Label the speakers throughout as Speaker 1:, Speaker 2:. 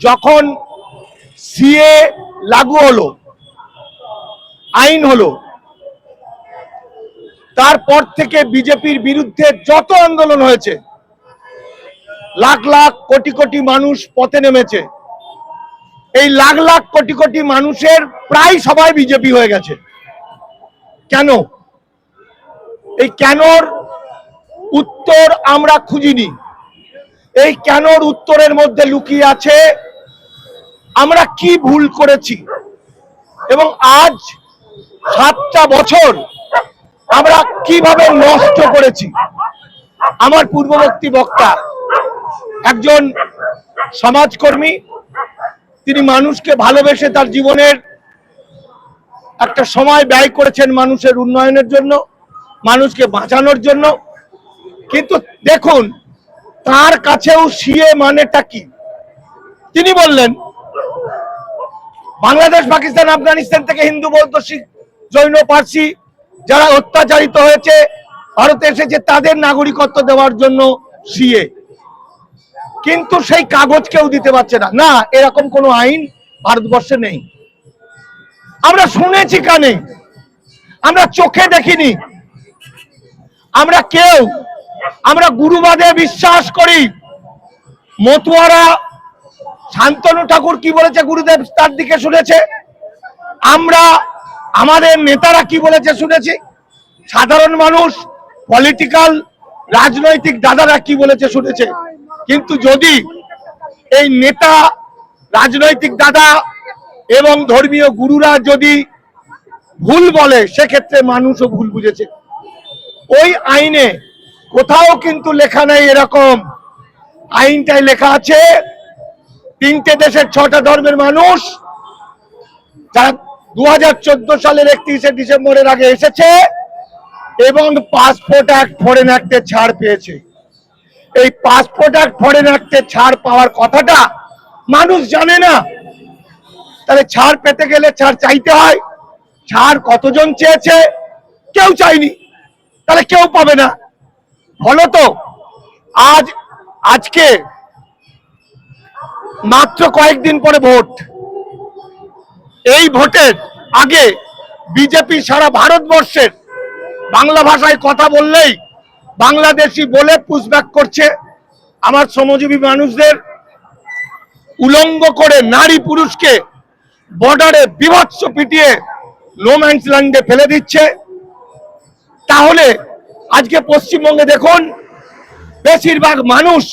Speaker 1: যখন সিএ লাগু হলো, আইন হলো, তারপর থেকে বিজেপির বিরুদ্ধে যত আন্দোলন হয়েছে, লাখ লাখ কোটি কোটি মানুষ পথে নেমেছে। এই লাখ লাখ কোটি কোটি মানুষের প্রায় সবাই বিজেপি হয়ে গেছে। কেন? এই কেনর উত্তর আমরা খুঁজিনি। এই কেনর উত্তরের মধ্যে লুকিয়ে আছে আমরা কি ভুল করেছি? এবং আজ সাতটা বছর আমরা কীভাবে নষ্ট করেছি? আমার পূর্ববর্তী বক্তা, একজন সমাজকর্মী, তিনি মানুষকে ভালোবেসে তার জীবনের একটা সময় ব্যয় করেছেন মানুষের উন্নয়নের জন্য, মানুষকে বাঁচানোর জন্য। কিন্তু দেখুন, তার কাছেও সিএ মানেটা কি? তিনি বললেন বাংলাদেশ, পাকিস্তান, আফগানিস্তান থেকে হিন্দু, বৌদ্ধ, শিখ, জৈন, পার্সি যারা অত্যাচারিত হয়েছে, ভারতে এসেছে, তাদের নাগরিকত্ব দেওয়ার জন্য সিএ। কিন্তু সেই কাগজ কেউ দিতে পারছে না। না, এরকম কোনো আইন ভারতবর্ষে নেই। আমরা শুনেছি কানে। আমরা চোখে দেখিনি। আমরা কেউ, আমরা গুরুবাদে বিশ্বাস করি, মতুয়ারা শান্তনু ঠাকুর কি বলেছে, গুরুদেব তার দিকে শুনেছে? আমরা, আমাদের নেতারা কি বলেছে শুনেছি? সাধারণ মানুষ পলিটিক্যাল রাজনৈতিক দাদারা কি বলেছে শুনেছে? কিন্তু যদি এই নেতা, রাজনৈতিক দাদা এবং ধর্মীয় গুরুরা যদি ভুল বলে, সেক্ষেত্রে মানুষও ভুল বুঝেছে। ওই আইনে কোথাও কিন্তু লেখা নেই এরকম। আইনটাই লেখা আছে তিনটে দেশের ছটা ধর্মের মানুষ যারা দু হাজার চোদ্দ সালের একত্রিশে ডিসেম্বরের আগে এসেছে এবং পাসপোর্ট অ্যাক্ট ফরেন অ্যাক্টে ছাড় পেয়েছে। এই পাসপোর্ট অ্যাক্ট ফরেন অ্যাক্টে ছাড় পাওয়ার কথাটা মানুষ জানে না। তাহলে ছাড় পেতে গেলে ছাড় চাইতে হয়। ছাড় কতজন চেয়েছে কেউ চাইনি তাহলে কেউ পাবে না। ফলত আজ, আজকে মাত্র কয়েকদিন পরে ভোট। এই ভোটের আগে বিজেপি সারা ভারতবর্ষের বাংলা ভাষায় কথা বললেই বাংলাদেশি বলে পুশব্যাক করছে। আমার শ্রমজীবী মানুষদের উলঙ্গ করে নারী পুরুষকে বর্ডারে বিভৎস পিটিয়ে নোম্যান্স ল্যান্ডে ফেলে দিচ্ছে। তাহলে আজকে পশ্চিমবঙ্গে দেখুন, বেশিরভাগ মানুষ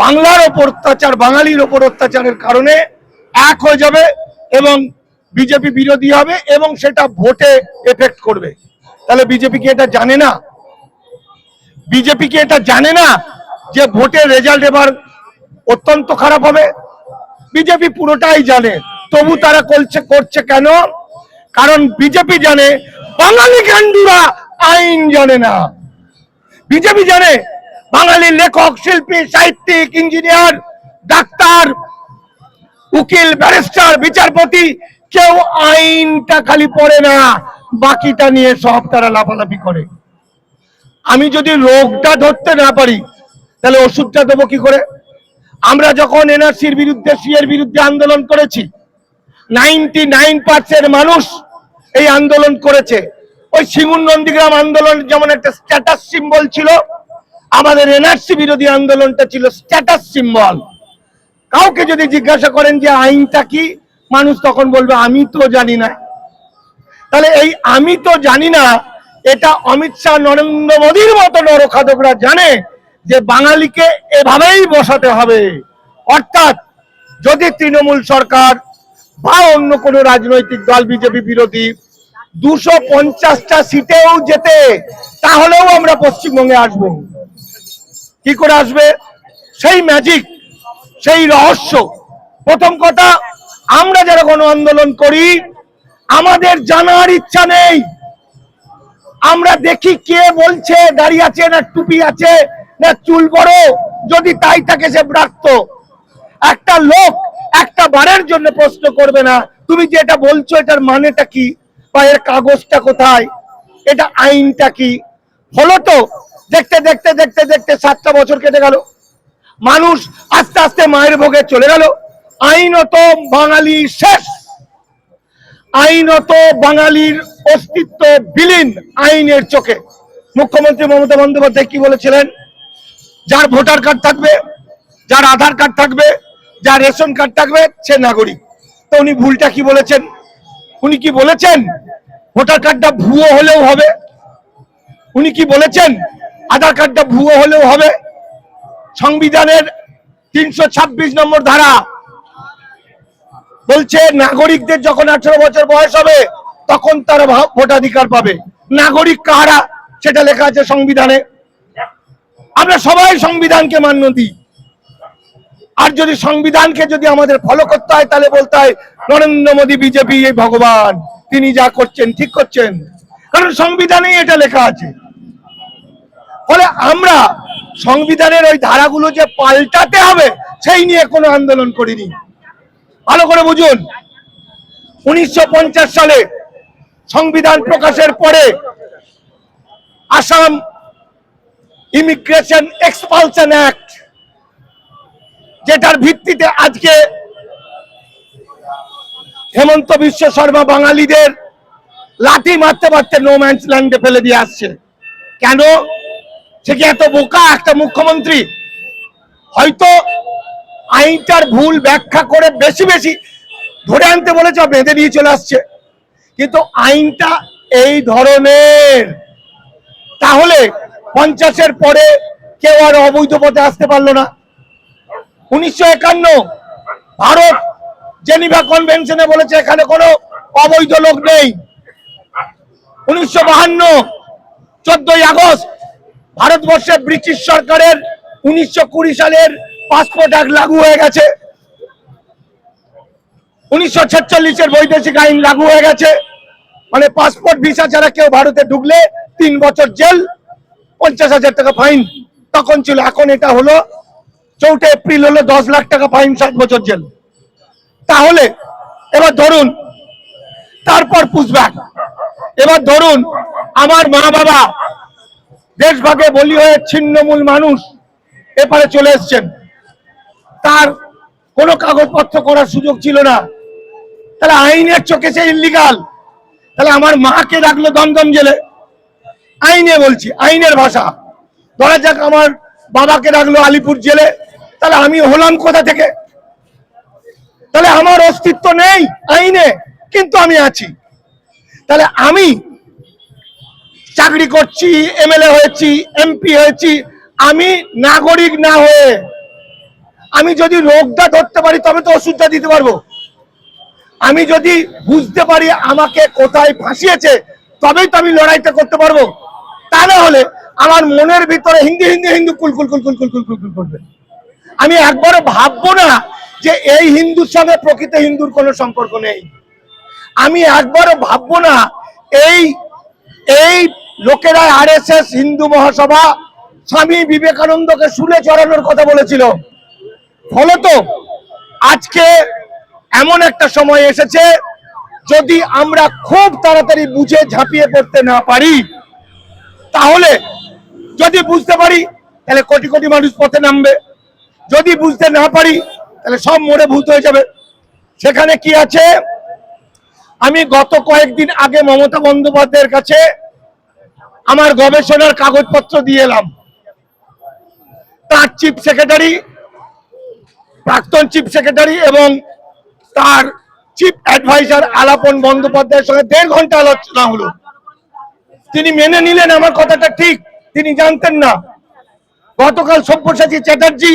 Speaker 1: বাংলার ওপর অত্যাচার, বাঙালির ওপর অত্যাচারের কারণে এক হয়ে যাবে এবং বিজেপি বিরোধী হবে এবং সেটা ভোটে এফেক্ট করবে। তাহলে বিজেপি কি এটা জানে না? বিজেপি কি এটা জানে না যে ভোটের রেজাল্ট এবার অত্যন্ত খারাপ হবে? বিজেপি পুরোটাই জানে। তবু তারা করছে করছে কেন? কারণ বিজেপি জানে, বাঙালি গান্ডুরা আইন জানে না। বিজেপি জানে বাঙালি লেখক, শিল্পী, সাহিত্যিক, ইঞ্জিনিয়ার, ডাক্তার, উকিল, ব্যারিস্টার, বিচারপতি, কেউ আইনটা খালি পড়ে না, বাকিটা নিয়ে সব তারা লাফালাফি করে। আমি যদি রোগটা ধরতে না পারি, তাহলে ওষুধটা দেবো কি করে? আমরা যখন এনআরসির বিরুদ্ধে, সিএর বিরুদ্ধে আন্দোলন করেছি নাইনটি নাইন পার্সেন্ট মানুষ এই আন্দোলন করেছে। ওই সিঙ্গুর নন্দীগ্রাম আন্দোলন যেমন একটা স্ট্যাটাস সিম্বল ছিল আমাদের এনআরসি বিরোধী আন্দোলনটা ছিল স্ট্যাটাস সিম্বল কাউকে যদি জিজ্ঞাসা করেন যে আইনটা কি, মানুষ তখন বলবে, আমি তো জানি না। তাহলে এই আমি তো জানি না এটা অমিত শাহ, নরেন্দ্র মোদীর মতো নরখাদকরা জানে যে বাঙালিকে এভাবেই বসাতে হবে। অর্থাৎ যদি তৃণমূল সরকার বা অন্য কোনো রাজনৈতিক দল, বিজেপি বিরোধী দুশো পঞ্চাশটা সিটেও যেতে তাহলেও আমরা পশ্চিমবঙ্গে আসব। কি করে আসবে? সেই ম্যাজিক সেই রহস্য। প্রথম কথা, আমরা যারা গণ আন্দোলন করি, আমাদের জানার ইচ্ছা নেই। আমরা দেখি কে বলছে দাড়ি আছে না টুপি আছে, না চুল বড়। যদি তাই থাকে সে ব্রাত্য একটা লোক একটা বারের জন্য প্রশ্ন করবে না, তুমি যে এটা বলছো, এটার মানেটা কি? বা এর কাগজটা কোথায়? এটা আইনটা কি? হলো তো দেখতে দেখতে দেখতে দেখতে সাতটা বছর কেটে গেল। মানুষ আস্তে আস্তে মায়ের ভোগে চলে গেল। আইনত বাঙালি শেষ। আইনত বাঙালির অস্তিত্ব বিলীন আইনের চোখে। মুখ্যমন্ত্রী মমতা বন্দ্যোপাধ্যায় কি বলেছিলেন? যার ভোটার কার্ড থাকবে, যার আধার কার্ড থাকবে, যার রেশন কার্ড থাকবে, সে নাগরিক। তো উনি ভুলটা কি বলেছেন? উনি কি বলেছেন? ভোটার কার্ডটা ভুয়ো হলেও হবে। উনি কি বলেছেন? আধার কার্ডটা ভুয়ো হলেও হবে। সংবিধানের তিনশো ছাব্বিশ নম্বর ধারা বলছে, নাগরিকদের যখন আঠারো বছর বয়স হবে, তখন তারা ভোটাধিকার পাবে। নাগরিক কাহারা সেটা লেখা আছে সংবিধানে। আমরা সবাই সংবিধানকে মান্য দিই আর যদি সংবিধানকে যদি আমাদের ফলো করতে হয়, তাহলে বলতে হয়, নরেন্দ্র মোদী বিজেপি, এই ভগবান, তিনি যা করছেন, ঠিক করছেন। কারণ সংবিধানেই এটা লেখা আছে। ফলে আমরা সংবিধানের ওই ধারাগুলো যে পাল্টাতে হবে, সেই নিয়ে কোনো আন্দোলন করিনি। ভালো করে বুঝুন, উনিশশো পঞ্চাশ সালে সংবিধান প্রকাশের পরে আসাম ইমিগ্রেশন এক্সপালশন অ্যাক্ট, যেটার ভিত্তিতে আজকে হেমন্ত বিশ্ব শর্মা বাঙালিদের লাঠি মারতে মারতে নো ম্যান্স ল্যান্ডে ফেলে দিয়ে আসছে। কেন? সে কি এত বোকা একটা মুখ্যমন্ত্রী, হয়তো আইনটার ভুল ব্যাখ্যা করে বেশি বেশি ধরে আনতে বলেছে বেঁধে নিয়ে চলে আসছে। কিন্তু আইনটা এই ধরনের। তাহলে পঞ্চাশের পরে কেউ আর অবৈধ পথে আসতে পারল না। উনিশশো একান্ন, ভারত জেনিভা কনভেনশনে বলেছে এখানে কোনো অবৈধ লোক নেই। উনিশশো বাহান্ন, চোদ্দই আগস্ট ভারতবর্ষে ব্রিটিশ সরকারের উনিশশো কুড়ি সালের পাসপোর্ট অ্যাক্ট লাগু হয়ে গেছে। উনিশশো ছেচল্লিশের বৈদেশিক আইন লাগু হয়ে গেছে। মানে পাসপোর্ট ভিসা ছাড়া কেউ ভারতে ঢুকলে তিন বছর জেল, পঞ্চাশ হাজার টাকা ফাইন তখন ছিল, এখন এটা হলো, চৌঠা এপ্রিল হলো দশ লাখ টাকা ফাইন সাত বছর জেল। তাহলে, এবার ধরুন, তারপর পুষব্যাক এবার ধরুন, আমার মা বাবা দেশভাগে বলি হয়ে ছিন্নমূল মানুষ এপারে চলে এসছেন। তার কোনো কাগজপত্র করার সুযোগ ছিল না। তাহলে আইনের চোখে সে ইলিগাল তাহলে আমার মাকে রাখল দমদম জেলে। আইনে বলছি, আইনের ভাষা। ধরা যাক আমার বাবাকে রাখল আলিপুর জেলে। তাহলে আমি হলাম কোথা থেকে? তাহলে আমার অস্তিত্ব নেই আইনে, কিন্তু আমি আছি। তাহলে আমি চাকরি করছি, এমএলএ হয়েছি, এমপি হয়েছি, আমি নাগরিক না হয়ে আমি যদি রোগটা ধরতে পারি তবে তো ওষুধটা দিতে পারব। আমি যদি বুঝতে পারি আমাকে কোথায় ফাঁসিয়েছে, তবেই তো আমি লড়াইটা করতে পারব। তা না হলে আমার মনের ভিতরে হিন্দি হিন্দি, হিন্দু কুলকুল কুল কুল কুল করবে। আমি একবারও ভাববো না যে এই হিন্দুর সঙ্গে প্রকৃত হিন্দুর কোনো সম্পর্ক নেই। আমি একবারও ভাববো না এই এই লোকেরা আরএসএস, হিন্দু মহাসভা, স্বামী বিবেকানন্দকে শুলে চড়ানোর কথা বলেছিল। ফলত আজকে এমন একটা সময় এসেছে, যদি আমরা খুব তাড়াতাড়ি বুঝে ঝাঁপিয়ে পড়তে না পারি, তাহলে যদি বুঝতে পারি, তাহলে কোটি কোটি মানুষ পথে নামবে। যদি বুঝতে না পারি, তাহলে সব মরে ভূত হয়ে যাবে। সেখানে কি আছে? আমি গত কয়েকদিন আগে মমতা বন্দ্যোপাধ্যায়ের কাছে আমার গবেষণার কাগজপত্র দিয়ে এলাম। তার চিফ সেক্রেটারি, প্রাক্তন চিফ সেক্রেটারি এবং তার চিফ অ্যাডভাইজার আলাপন বন্দ্যোপাধ্যায়ের সঙ্গে দেড় ঘণ্টা আলোচনা হলো। তিনি মেনে নিলেন আমার কথাটা ঠিক, তিনি জানতেন না। গতকাল সব্যসাচী চ্যাটার্জি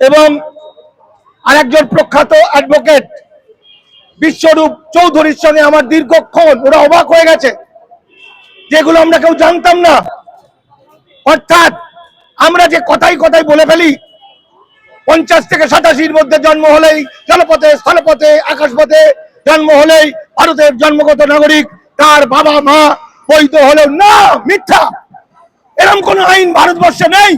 Speaker 1: এবং আরেকজন প্রখ্যাত অ্যাডভোকেট, বিশ্বরূপ চৌধুরীর সঙ্গে আমার দীর্ঘক্ষণ, ওরা অবাক হয়ে গেছে। যেগুলো আমরা কেউ জানতাম না। অর্থাৎ আমরা যে কথাই কথাই বলে ফেলি, পঞ্চাশ থেকে সাতাশির মধ্যে জন্ম হলেই জলপথে, স্থলপথে, আকাশপথে জন্ম হলেই ভারতের জন্মগত নাগরিক তার বাবা মা বৈধ হলেও না, মিথ্যা। এরকম কোন আইন ভারতবর্ষে নেই।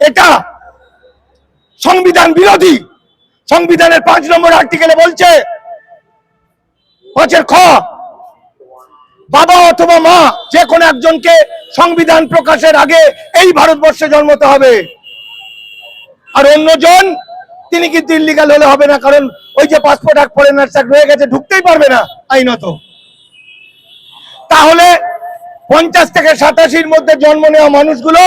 Speaker 1: এটা সংবিধান বিরোধী। সংবিধানের পাঁচ নম্বর আর্টিকেলে বলছে, পাঁচের খ বাবা অথবা মা যে কোনো একজনকে সংবিধান প্রকাশের আগে এই ভারতবর্ষে জন্মতে হবে। আর অন্যজন, তিনি কিন্তু ইল্লিগাল হলে হবে না, কারণ ওই যে পাসপোর্ট এক ফরেনার এক রয়ে গেছে, ঢুকতেই পারবে না আইনত। তাহলে পঞ্চাশ থেকে সাতাশির মধ্যে জন্ম নেওয়া মানুষগুলো,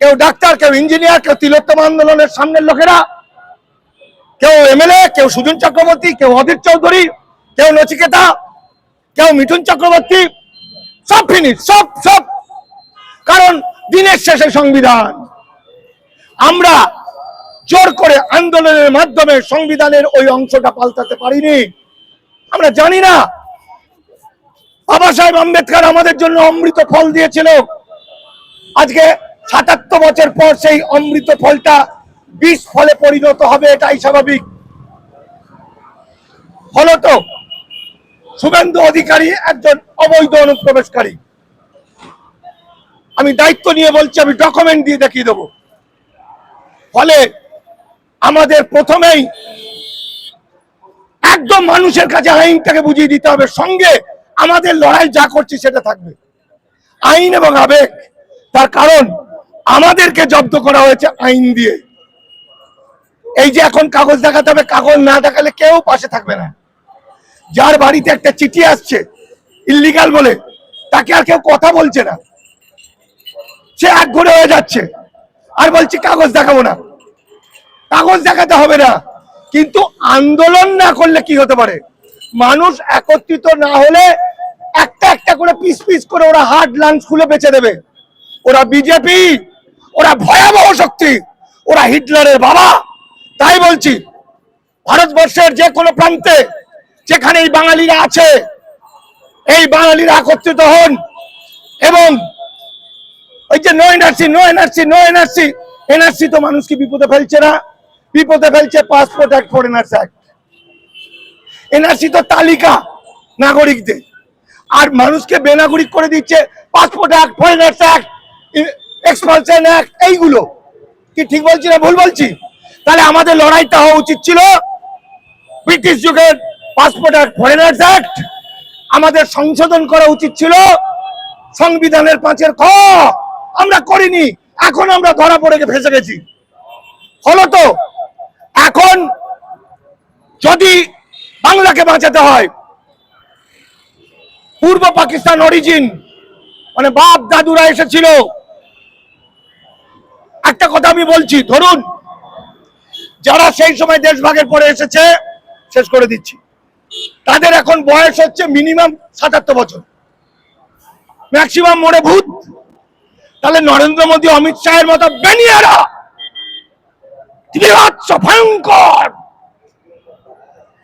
Speaker 1: কেউ ডাক্তার, কেউ ইঞ্জিনিয়ার, কেউ তিলোত্তম আন্দোলনের সামনের লোকেরা, কেউ এমএলএ, কেউ সুজন চক্রবর্তী, কেউ অধীর চৌধুরী, কেউ নচিকেতা কেউ মিঠুন চক্রবর্তী, সব ফিনিশ সব সব। কারণ দিনের শেষে সংবিধান। আমরা জোর করে আন্দোলনের মাধ্যমে সংবিধানের ওই অংশটা পাল্টাতে পারিনি। আমরা জানি না, বাবা সাহেব আম্বেদকর আমাদের জন্য অমৃত ফল দিয়েছিল। আজকে সাতাত্তর বছর পর সেই অমৃত ফলটা বিষ ফলে পরিণত হবে, এটাই স্বাভাবিক। ফলত শুভেন্দু অধিকারী একজন অবৈধ অনুপ্রবেশকারী। আমি দায়িত্ব নিয়ে বলছি, আমি ডকুমেন্ট দিয়ে দেখিয়ে দেবো। ফলে আমাদের প্রথমেই একদম মানুষের কাছে আইনটাকে বুঝিয়ে দিতে হবে, সঙ্গে আমাদের লড়াই যা করছি সেটা থাকবে। আইন এবং আবেগ, তার কারণ আমাদেরকে জব্দ করা হয়েছে আইন দিয়ে। এই যে এখন কাগজ দেখাতে হবে, কাগজ না দেখালে কেউ পাশে থাকবে না। যার বাড়িতে একটা চিঠি আসছে ইল্লিগাল বলে, তাকে আর কেউ কথা বলছে না। সে এক ঘুরে হয়ে যাচ্ছে। আর বলছি, কাগজ দেখাবো না। কাগজ দেখাতে হবে না। কিন্তু আন্দোলন না করলে কি হতে পারে? মানুষ একত্রিত না হলে একটা একটা করে পিস পিস করে ওরা হার্ড লাঞ্চ খুলে বেঁচে দেবে। ওরা বিজেপি, ওরা ভয়াবহ শক্তি, ওরা হিটলারের বাবা। তাই বলছি, ভারতবর্ষের যে কোনো প্রান্তে যেখানে এই বাঙালিরা আছে, এই বাঙালিরা একত্রিত হন এবং ওই যে no NRC no NRC no NRC NRC তো মানুষকে বিপদে ফেলছে না। বিপদে ফেলছে passport act foreigners act NRC তো তালিকা নাগরিকদের। আর মানুষকে বেনাগরিক করে দিচ্ছে passport act foreigners act expulsion act এইগুলো। কি ঠিক বলছি না ভুল বলছি? তাহলে আমাদের লড়াইটা হওয়া উচিত ছিল ব্রিটিশ যুগের পাসপোর্ট অ্যাক্ট ফরেনার্স অ্যাক্ট আমাদের সংশোধন করা উচিত ছিল। সংবিধানের পাঁচের খ আমরা করিনি, এখন আমরা ধরা পড়ে ফেসে গেছি। ফলত এখন যদি বাংলাকে বাঁচাতে হয়, পূর্ব পাকিস্তান অরিজিন মানে বাপ দাদুরা এসেছিল। একটা কথা আমি বলছি, ধরুন, যারা সেই সময় দেশভাগের পরে এসেছে, শেষ করে দিচ্ছি। তাদের এখন বয়স হচ্ছে মিনিমাম সাতাত্তর বছর। ম্যাক্সিমাম মোড়ে ভূত। তাহলে নরেন্দ্র মোদী, অমিত শাহের মতো বেনিয়ারা বীভৎস ভয়ঙ্কর।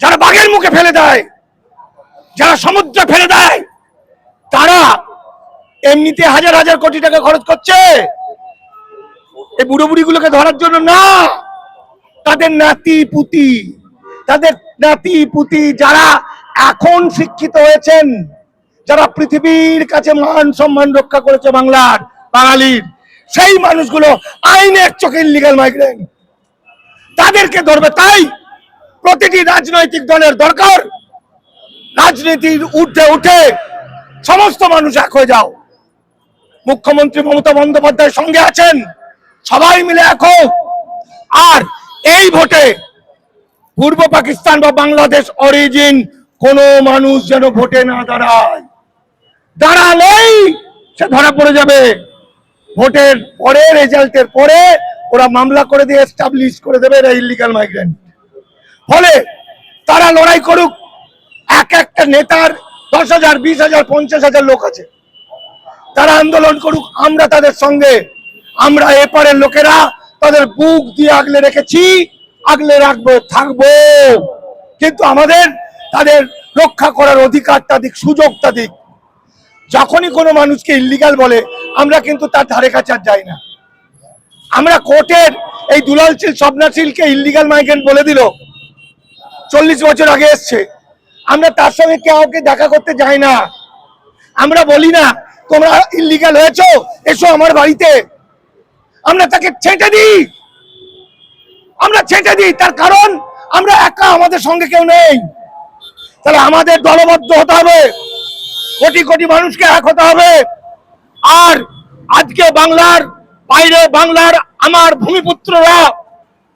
Speaker 1: যারা বাঘের মুখে ফেলে দেয়, যারা সমুদ্রে ফেলে দেয়, তারা এমনিতে হাজার হাজার কোটি টাকা খরচ করছে। এই বুড়ো বুড়িগুলোকে ধরার জন্য না, তাদের নাতি পুতি তাদের নাতি পুতি যারা এখন শিক্ষিত হয়েছেন, যারা পৃথিবীর কাছে মান সম্মান রক্ষা করেছে বাংলার, বাঙালির, সেই মানুষগুলো আইনের চোখে ইলিগাল মাইগ্রেন্ট তাদেরকে ধরবে তাই প্রতিটি রাজনৈতিক দলের দরকার। রাজনীতির উঠে উঠে সমস্ত মানুষ এক হয়ে যাও। মুখ্যমন্ত্রী মমতা বন্দ্যোপাধ্যায়ের সঙ্গে আছেন, সবাই মিলে এক। আর এই ভোটে পূর্ব পাকিস্তান বা বাংলাদেশ অরিজিন, কোন মানুষ যেন ভোটে না দাঁড়ায়। দাঁড়ালেই সে ধরা পড়ে যাবে। ভোটের পরে, রেজাল্টের পরে ওরা মামলা করে দিয়ে এস্টাবলিশ করে দেবে এরা ইলিগাল মাইগ্রেন্ট ফলে তারা লড়াই করুক। এক একটা নেতার দশ হাজার, বিশ হাজার, পঞ্চাশ হাজার লোক আছে। তারা আন্দোলন করুক, আমরা তাদের সঙ্গে। আমরা এপারের লোকেরা তাদের বুক দিয়ে আগলে রেখেছি। আগলে রাখব, থাকব। কিন্তু আমাদের, তাদের রক্ষা করার অধিকারটা দিক, সুযোগটা দিক। যখনই কোনো মানুষকে ইল্লিগাল বলে, আমরা কিন্তু তার ধারে কাছে আর যাই না। আমরা কোর্টের এই দুলাল সিল, স্বপ্না সিলকে ইল্লিগাল মাইগ্রেন্ট বলে দিল। চল্লিশ বছর আগে এসছে। আমরা তার সঙ্গে কাউকে দেখা করতে যাই না। আমরা বলি না, তোমরা ইল্লিগাল হয়েছো, এসো আমার বাড়িতে। আমরা তাকে ছেঁটে দিই। আমরা ছেঁটে দিই, তার কারণ আমরা একা আমাদের সঙ্গে কেউ নেই। তাহলে আমাদের দলবদ্ধ হতে হবে, কোটি কোটি মানুষকে এক হতে হবে। আর আজকে বাংলার বাইরে বাংলার আমার ভূমিপুত্ররা,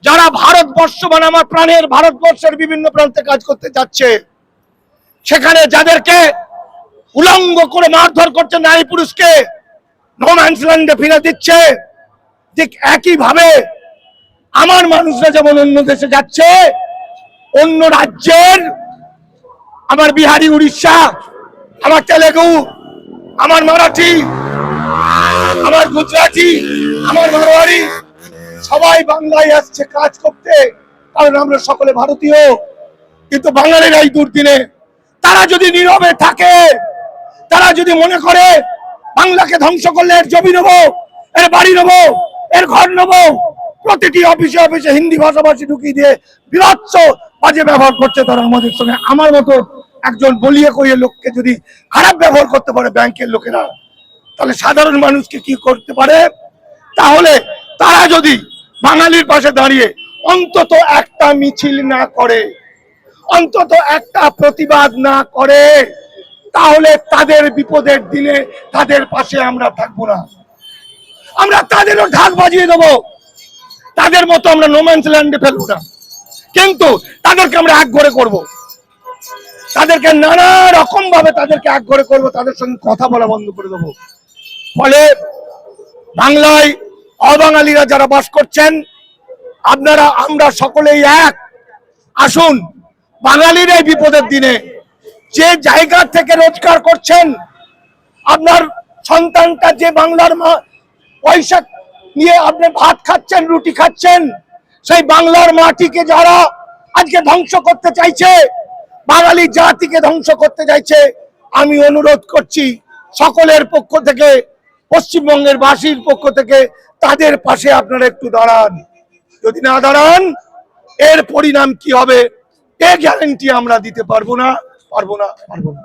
Speaker 1: যারা ভারতবর্ষ মানে আমার প্রাণের ভারতবর্ষের বিভিন্ন প্রান্তে কাজ করতে যাচ্ছে, সেখানে যাদেরকে উলঙ্গ করে মারধর করছে নারী পুরুষকে নোম্যান্স ল্যান্ডে ফিরে দিচ্ছে। ঠিক একই ভাবে আমার মানুষরা যেমন অন্য দেশে যাচ্ছে, অন্য রাজ্যের, আমার বিহারি উড়িষ্যা, আমার তেলেগু, আমার মারাঠি, আমার গুজরাটি, আমার মারোয়ারি সবাই বাংলায় আসছে কাজ করতে, কারণ আমরা সকলে ভারতীয়। কিন্তু বাঙালির এই দুর্দিনে, তারা যদি নীরবে থাকে, তারা যদি মনে করে, বাংলাকে ধ্বংস করলে এর জমি নেব, এর বাড়ি নেব, এর ঘর নেব প্রতিটি অফিসে অফিসে হিন্দি ভাষাভাষী ঢুকিয়ে দিয়ে বিরাটস বাজে ব্যবহার করছে তারা আমাদের সঙ্গে। আমার মতো একজন বলিয়ে কইয়ে লোককে যদি খারাপ ব্যবহার করতে পারে ব্যাংকের লোকেরা, তাহলে সাধারণ মানুষকে কি করতে পারে? তাহলে তারা যদি বাঙালির পাশে দাঁড়িয়ে অন্তত একটা মিছিল না করে, অন্তত একটা প্রতিবাদ না করে, তাহলে তাদের বিপদের দিনে তাদের পাশে আমরা থাকব না। আমরা তাদেরও ঢাক বাজিয়ে দেবো। তাদের মতো আমরা নোম্যান্স ল্যান্ডে ফেলব না। কিন্তু তাদেরকে আমরা এক ঘরে করব। তাদেরকে নানা রকম ভাবে তাদেরকে এক ঘরে করব, তাদের সঙ্গে কথা বলা বন্ধ করে দেবো। ফলে বাংলায় অবাঙালিরা যারা বাস করছেন, আপনারা, আমরা সকলেই এক। আসুন, বাঙালির এই বিপদের দিনে যে জায়গা থেকে রোজগার করছেন, আপনার সন্তানটা যে বাংলার মা পয়সা নিয়ে আপনি ভাত খাচ্ছেন, রুটি খাচ্ছেন, সেই বাংলার মাটিকে যারা আজকে ধ্বংস করতে চাইছে, বাঙালি জাতিকে ধ্বংস করতে চাইছে, আমি অনুরোধ করছি সকলের পক্ষ থেকে, পশ্চিমবঙ্গের বাসীর পক্ষ থেকে, তাদের পাশে আপনারা একটু দাঁড়ান। যদি না দাঁড়ান, এর পরিণাম কি হবে, এ গ্যারেন্টি আমরা দিতে পারব না পারব না পারব না।